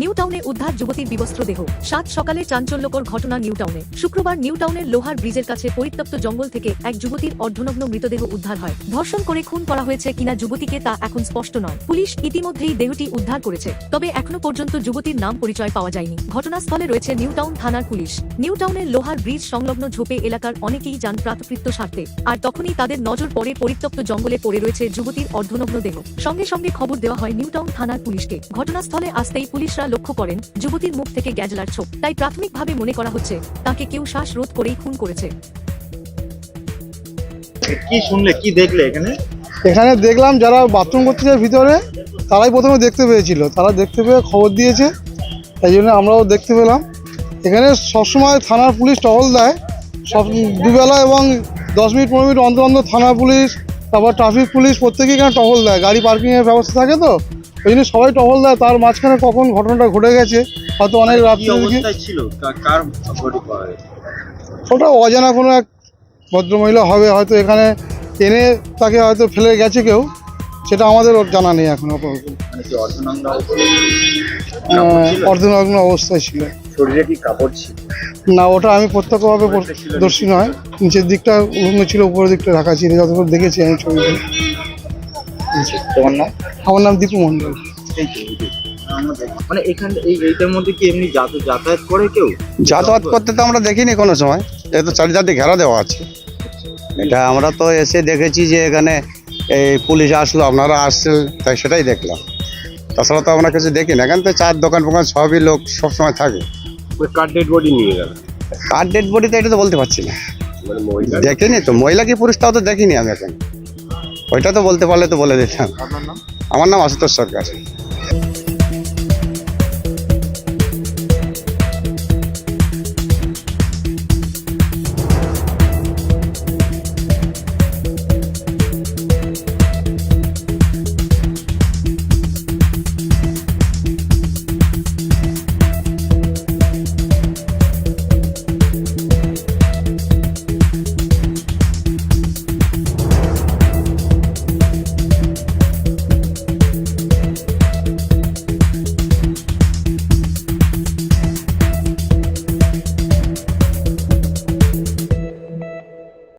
New টাউনে উদ্ধার যুবতীর বিবস্ত্র দেহ। সাত সকালে চাঞ্চল্যকর ঘটনা নিউ টাউনে। শুক্রবার নিউ টাউনের লোহার ব্রিজের কাছে পরিত্যক্ত জঙ্গল থেকে এক যুবতীর অর্ধনগ্ন মৃতদেহ উদ্ধার হয়। ধর্ষণ করে খুন করা হয়েছে কিনা যুবতীকে তা এখন স্পষ্ট নয়। পুলিশ ইতিমধ্যেই দেহটি উদ্ধার করেছে, তবে এখনও পর্যন্ত যুবতীর নাম পরিচয় পাওয়া যায়নি। ঘটনাস্থলে রয়েছে নিউ টাউন থানার পুলিশ। নিউ টাউনের লোহার ব্রিজ সংলগ্ন ঝোপে এলাকার অনেকেই যান প্রাতকৃত্য সারতে, আর তখনই তাদের নজর পড়ে পরিত্যক্ত জঙ্গলে পড়ে রয়েছে যুবতীর অর্ধনগ্ন দেহ। সঙ্গে সঙ্গে খবর দেওয়া হয় নিউ টাউন থানার পুলিশকে। ঘটনাস্থলে আসতেই পুলিশরা লক্ষ্য করেন যুবতীর মুখ থেকে গ্যাজলার ছোপ। তাই প্রাথমিকভাবে মনে করা হচ্ছে তাকে কেউ শ্বাসরোধ করেই খুন করেছে। কি শুনলে কি দেখলে এখানে? এখানে দেখলাম যারা বাথরুম করতেছে ভিতরে তারাই প্রথমে দেখতে পেয়েছিল। তারা দেখতে পেয়ে খবর দিয়েছে তাই জন্য আমরাও দেখতে পেলাম। এখানে সবসময় থানার পুলিশ টহল দেয়। সব দুবেলা এবং দশ মিনিট পনেরো মিনিট অন্তর অন্তর থানা পুলিশ তারপর ট্রাফিক পুলিশ প্রত্যেকেই এখানে টহল দেয়। গাড়ি পার্কিংয়ের ব্যবস্থা থাকে তো? ওই জন্য সবাই টহল দেয় তার মাঝখানে কখন ঘটনাটা ঘটে গেছে হয়তো অনেক রাত্রে ছিল কার? ওটা অজানা কোনো এক ভদ্রমহিলা হবে হয়তো এখানে এনে তাকে হয়তো ফেলে গেছে কেউ সেটা আমাদের ওর জানা নেই এখন আপাতত মানে অর্ধনগ্ন অবস্থায়? ছিল? অর্ধনগ্ন অবস্থায় ছিল শরীরে কি কাপড় ছিল না ওটা আমি প্রত্যক্ষভাবে দর্শী নয় নিচের দিকটা উলঙ্গ ছিল উপরের দিকটা ঢাকা ছিল যতদূর দেখেছি আমি ছবিতে তোমার নাম? আমার নাম দীপু তো, তো। দেখি। মানে এখান এই এইটার মধ্যে কি এমনি যাতায়াত করে কেউ? যাতায়াত করতে তো আমরা দেখিনি কোনো সময়। এ তো চারিদিকে ঘেরা দেওয়া আছে। এটা আমরা তো এসে দেখেছি যে এখানে এই পুলিশ আসলো আপনারা আসছেন তাই সেটাই দেখলাম। তাছাড়া তো আমরা কিছু দেখি না এখানে তো চার দোকান ফোকান সবই লোক সবসময় থাকে। কার ডেড বডি নিয়ে গেল। কার ডেড বডিতে এটা তো বলতে পারছি না। মানে দেখিনি তো। মহিলা কি পুরুষ তাও তো দেখিনি আমি এখন। ওইটা তো বলতে পারলে তো বলে দিতাম। আমার নাম আশুতোষ সরকার।